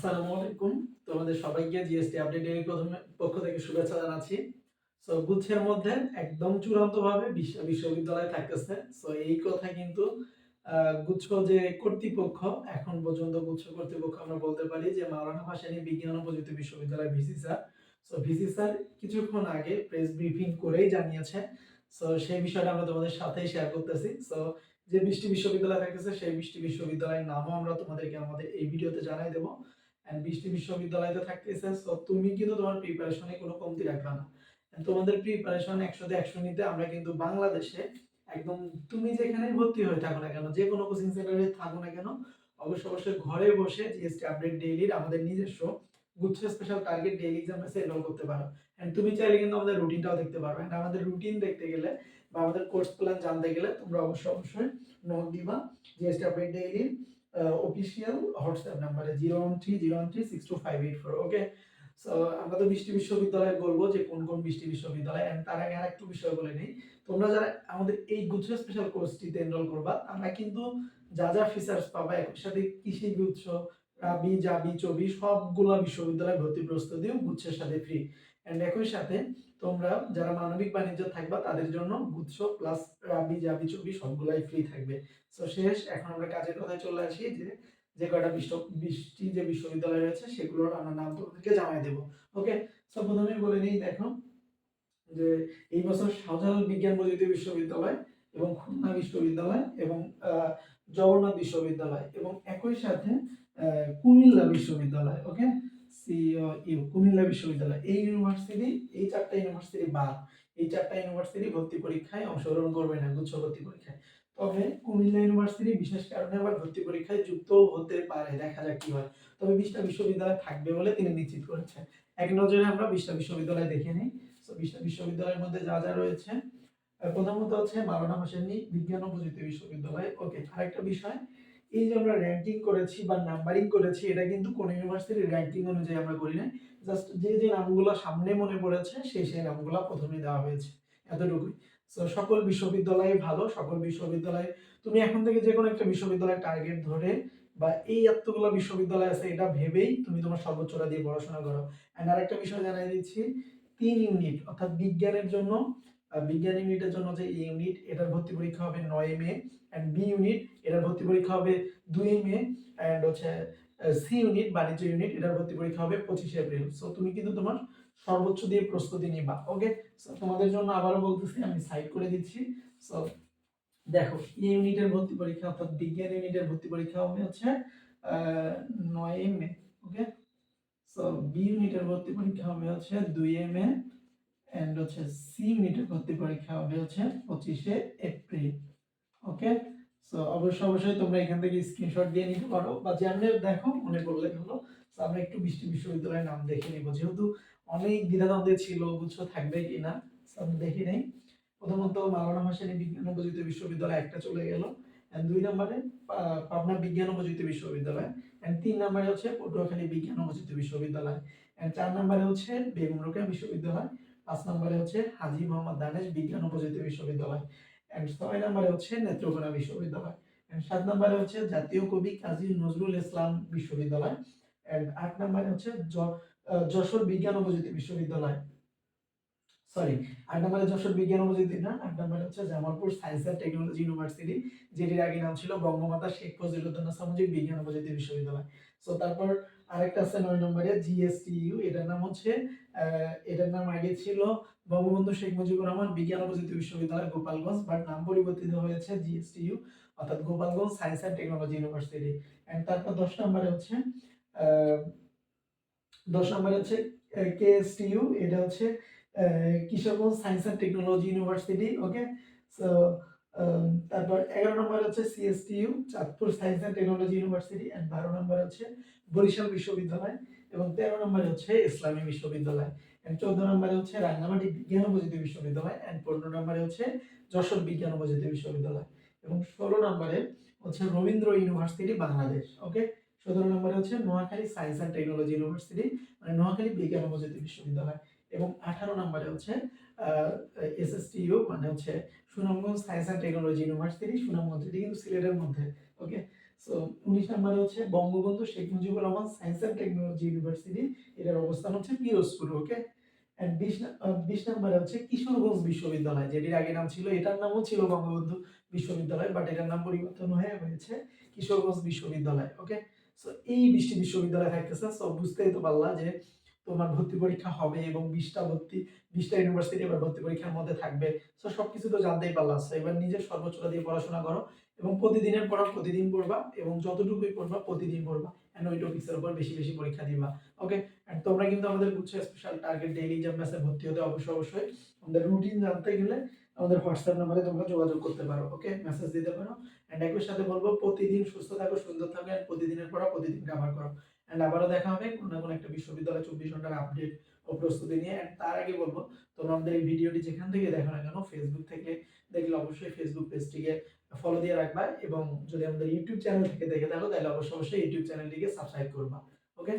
আসসালামু আলাইকুম। তোমাদের সবাইকে জিএসটি আপডেট এর প্রথমে পক্ষ থেকে শুভেচ্ছা জানাচ্ছি। সো গুচ্ছের মধ্যে একদম চূড়ান্ত ভাবে বিশ্ববিদ্যালয় থাকতেছে। সো এই কথা কিন্তু গুচ্ছ যে কর্তৃপক্ষ, এখন পর্যন্ত গুচ্ছ কর্তৃপক্ষ আমরা বলতে পারি যে মাওলানা ভাসানী বিজ্ঞান ও প্রযুক্তি বিশ্ববিদ্যালয় VC sir. So VC sir কিছুক্ষণ আগে প্রেস ব্রিফিং করেই জানিয়েছে। সো সেই বিষয়টা আমরা তোমাদের সাথেই শেয়ার করতেছি। সো যে বৃষ্টি বিশ্ববিদ্যালয় থাকতেছে, সেই বৃষ্টি বিশ্ববিদ্যালয়ের নামও আমরা তোমাদেরকে আমাদের এই ভিডিওতে জানাই দেবো। বৃষ্টি বিশ্ববিদ্যালয়তে থাকতেছে সো তুমি কিন্তু তোমার প্রিপারেশনে কোনো কমতি রাখবে না। তোমাদের প্রিপারেশন একশোতে একশো নিতে আমরা কিন্তু বাংলাদেশে একদম তুমি যেখানে ভর্তি হয়ে থাকো না কেন, যে কোনো কোচিং সেন্টারে থাকো না কেন অবশ্যই অবশ্যই ঘরে বসে জিএসটি আপডেট ডেইলির আমাদের নিজস্ব গুচ্ছ special target daily exam enroll করতে পারো। এন্ড তুমি চাইলে কিন্তু আমাদের রুটিনটাও দেখতে পারো। এন্ড আমাদের রুটিন দেখতে গেলে বা আমাদের কোর্স প্ল্যান জানতে গেলে তোমরা অবশ্যই অবশ্যই নোট দিবা GST update daily official WhatsApp নাম্বারে zero one three zero one three six two five eight four okay so আমরা তো বৃষ্টি বিশ্ববিদ্যালয়ে বলব যে কোন কোন বৃষ্টি বিশ্ববিদ্যালয় এন্ড তার আগে আরেকটু বিষয় বলে নিই। তোমরা যারা আমাদের এই গুচ্ছ স্পেশাল কোর্সটিতে এনরোল করবা, আমরা কিন্তু যা যা ফিচার্স পাবা, একসাথে কৃষি গুচ্ছ রাবি, জাবি, চবি সবগুলা বিশ্ববিদ্যালয় ভর্তি প্রস্তুতিও গুচ্ছের সাথে ফ্রি এন্ড একই সাথে তোমরা যারা মানবিক বাণিজ্য থাকবা, তাদের জন্য গুচ্ছ প্লাস রাবি, জাবি, চবি সবগুলাই ফ্রি থাকবে। তো শেষ, এখন আমরা কাজের কথায় চলে আসি, যে যে কয়টা বিশ্ব যে বিশ্ববিদ্যালয় রয়েছে, সেগুলোর আমরা নাম তোমাদেরকে জানাই দেবো। ওকে সো প্রথমে বলে নিই, দেখো, যে এই বছর শাহজালাল বিজ্ঞান প্রযুক্তি বিশ্ববিদ্যালয় এবং খুলনা বিশ্ববিদ্যালয় এবং জগন্নাথ বিশ্ববিদ্যালয় এবং একই সাথে কুমিল্লা বিশ্ববিদ্যালয় ওকে ইউ কুমিল্লা বিশ্ববিদ্যালয়। এই ইউনিভার্সিটি এই চারটা ইউনিভার্সিটি বাদ। এই চারটা ইউনিভার্সিটি ভর্তি পরীক্ষায় অংশগ্রহণ করবে না, গুচ্ছ ভর্তি পরীক্ষায়। তবে কুমিল্লা ইউনিভার্সিটি বিশেষ কারণে আবার ভর্তি পরীক্ষায় যুক্ত হতে পারে, দেখা যাক কি হয়। তবে বিশটা বিশ্ববিদ্যালয় থাকবে বলে তিনি নিশ্চিত করেছেন। এক নজরে আমরা বিশটা বিশ্ববিদ্যালয় দেখে নিই। তো বিশটা বিশ্ববিদ্যালয়ের মধ্যে যা যা রয়েছে প্রথমত হচ্ছে মাওলানা হোসেনী বিজ্ঞান ও প্রযুক্তি বিশ্ববিদ্যালয়। ওকে আরেকটা বিষয় এই যে আমরা র্যাঙ্কিং করেছি বা নাম্বারিং করেছি, এটা কিন্তু কোন ইউনিভার্সিটির র্যাঙ্কিং অনুযায়ী আমরা করি না জাস্ট যে যে নামগুলো সামনে মনে পড়েছে, সেই সেই নামগুলো প্রথমে দেওয়া হয়েছে এতটুকুই। তো সকল বিশ্ববিদ্যালয় ভালো, সকল বিশ্ববিদ্যালয়ে তুমি এখন থেকে যে কোনো একটা বিশ্ববিদ্যালয়ের টার্গেট ধরে বা এই এতগুলো বিশ্ববিদ্যালয় আছে, এটা ভেবেই তুমি তোমার সর্বোচ্চটা দিয়ে পড়াশোনা করো। অ্যান্ড আরেকটা বিষয় জানাই দিচ্ছি, তিন ইউনিট অর্থাৎ বিজ্ঞানের জন্য বিজ্ঞান ইউনিটের জন্য যে ইউনিট এটার ভর্তি পরীক্ষা হবে নয় মে অ্যান্ড বি ইউনিট এটার ভর্তি পরীক্ষা হবে দুই মে অ্যান্ড হচ্ছে সি ইউনিট বাণিজ্য ইউনিট এটার ভর্তি পরীক্ষা হবে পঁচিশে এপ্রিল। সো তুমি কিন্তু তোমার সর্বোচ্চ দিয়ে প্রস্তুতি নিবা ওকে সো তোমাদের জন্য আবারও বলতেছি, আমি সাইড করে দিচ্ছি। সো দেখো ইউনিটের ভর্তি পরীক্ষা, অর্থাৎ বিজ্ঞান ইউনিটের ভর্তি পরীক্ষা হবে হচ্ছে নয় মে ওকে সো বি ইউনিটের ভর্তি পরীক্ষা হবে হচ্ছে দুই মে এন্ড হচ্ছে সি ইউনিটের ভর্তি পরীক্ষা হবে হচ্ছে পঁচিশে এপ্রিল ওকে সো অবশ্যই অবশ্যই তোমরা এখান থেকে স্ক্রিনশট দিয়ে নিতে পারো। বা যেমনি দেখো, মনে করলে হলো আমরা একটু বৃষ্টি বিশ্ববিদ্যালয়ের নাম দেখে নিব। যেহেতু অনেক দ্বিধাদ্বন্দ্বে ছিল, বুঝছ, থাকবে কিনা so, আমি দেখি নেই। প্রথমত মাওলানা ভাসানী বিজ্ঞান ও প্রযুক্তি বিশ্ববিদ্যালয় একটা চলে গেল। দুই নম্বরে পাবনা বিজ্ঞান ও প্রযুক্তি বিশ্ববিদ্যালয়। And তিন নম্বরে হচ্ছে পটুয়াখালী বিজ্ঞান ও প্রযুক্তি বিশ্ববিদ্যালয়। And চার নম্বরে হচ্ছে বেগম রোকেয়া বিশ্ববিদ্যালয়। পাঁচ নম্বরে হচ্ছে হাজি মোহাম্মদ দানেশ বিজ্ঞান ও প্রযুক্তি বিশ্ববিদ্যালয়। অ্যান্ড ছয় নম্বরে হচ্ছে নেত্রকোনা বিশ্ববিদ্যালয়। অ্যান্ড সাত নম্বরে হচ্ছে জাতীয় কবি কাজী নজরুল ইসলাম বিশ্ববিদ্যালয়। অ্যান্ড আট নম্বরে হচ্ছে যশোর বিজ্ঞান ও প্রযুক্তি বিশ্ববিদ্যালয়। সরি আট নম্বরে যশোর বিজ্ঞান ও না? আট নম্বরে হচ্ছে Jamalpur science and technology university যেটির আগে নাম ছিল বঙ্গমাতা শেখ ফজিলুদ্দিন সামাজিক বিজ্ঞান প্রযুক্তি বিশ্ববিদ্যালয়। সো তারপর আরেকটা আছে নয় নম্বরে জিএসটিইউ এটার নাম হচ্ছে এটার নাম আগে ছিল বঙ্গবন্ধু শেখ মুজিবুর রহমান বিজ্ঞান প্রযুক্তি বিশ্ববিদ্যালয় গোপালগঞ্জ বাট নাম পরিবর্তিত হয়েছে জিএসটিইউ অর্থাৎ Gopalganj science and technology university and তারপর দশ নম্বরে হচ্ছে দশ নম্বরে হচ্ছে কেএসটিইউ এটা হচ্ছে Kishoreganj science and technology university okay so তারপর এগারো নম্বর হচ্ছে CSTU Chandpur science and technology university and বারো নম্বর হচ্ছে বরিশাল বিশ্ববিদ্যালয়, এবং তেরো নম্বরে হচ্ছে ইসলামী বিশ্ববিদ্যালয় অ্যান্ড চোদ্দ নম্বরে হচ্ছে রাঙ্গামাটি বিজ্ঞান প্রযুক্তি বিশ্ববিদ্যালয় অ্যান্ড পনেরো নম্বরে হচ্ছে যশোর বিজ্ঞান প্রযুক্তি বিশ্ববিদ্যালয়, এবং ষোলো নম্বরে হচ্ছে রবীন্দ্র ইউনিভার্সিটি বাংলাদেশ ওকে সতেরো নম্বরে হচ্ছে Noakhali science and technology university মানে নোয়াখালী বিজ্ঞান প্রযুক্তি বিশ্ববিদ্যালয় এবং আঠারো নম্বরে হচ্ছে এসএসটিইউ মানে হচ্ছে Sunamganj science and technology university Sunamganj, এটি কিন্তু সিলেটের মধ্যে ওকে সো উনিশ নম্বরে হচ্ছে Bangabandhu Sheikh Mujibur Rahman science and technology university এটার অবস্থান হচ্ছে পিরোজপুর ওকে অ্যান্ড বিশ নম্বরে হচ্ছে কিশোরগঞ্জ বিশ্ববিদ্যালয়, যেটির আগে নাম ছিল, এটার নামও ছিল বঙ্গবন্ধু বিশ্ববিদ্যালয় বাট এটার নাম পরিবর্তন হয়ে হয়েছে কিশোরগঞ্জ বিশ্ববিদ্যালয় ওকে সো এই বৃষ্টি বিশ্ববিদ্যালয় থাকতেছে সো বুঝতেই তো পারলা যে তোমার ভর্তি পরীক্ষা হবে এবং বিশটা ভর্তি, বিশটা ইউনিভার্সিটি এবার ভর্তি পরীক্ষার মধ্যে থাকবে। সো সবকিছু তো জানতেই পারলা। এবার নিজের সর্বোচ্চটা দিয়ে পড়াশোনা করো এবং প্রতিদিনের পড়া প্রতিদিন পড়বা এবং যতটুকুই পড়বা প্রতিদিন পড়বা। ওই টপিক্সের উপর বেশি বেশি পরীক্ষা দিবা। ওকে অ্যান্ড তোমরা কিন্তু আমাদের গুচ্ছ স্পেশাল টার্গেট ডেইলি এক্সাম ভর্তি হতে অবশ্যই অবশ্যই আমাদের রুটিন জানতে গেলে আমাদের হোয়াটসঅ্যাপ নাম্বারে তোমরা যোগাযোগ করতে পারো। ওকে মেসেজ দিতে পারো। অ্যান্ড একই সাথে বলব, প্রতিদিন সুস্থ থাকো, সুন্দর থাকো অ্যান্ড প্রতিদিনের পড়া প্রতিদিন কাভার করো। অ্যান্ড আবারও দেখা হবে কোনো না কোনো একটা বিশ্ববিদ্যালয় চব্বিশ ঘণ্টার আপডেট ও প্রস্তুতি নিয়ে। অ্যান্ড তার আগে বলব তোমরা আমাদের এই ভিডিওটি যেখান থেকে দেখো না কেন ফেসবুক থেকে দেখলে অবশ্যই ফেসবুক পেজটিকে ফলো দিয়ে রাখবা এবং যদি আমাদের ইউটিউব চ্যানেল থেকে দেখে থাকো, তাহলে অবশ্যই অবশ্যই ইউটিউব চ্যানেলটিকে সাবস্ক্রাইব করবা। ওকে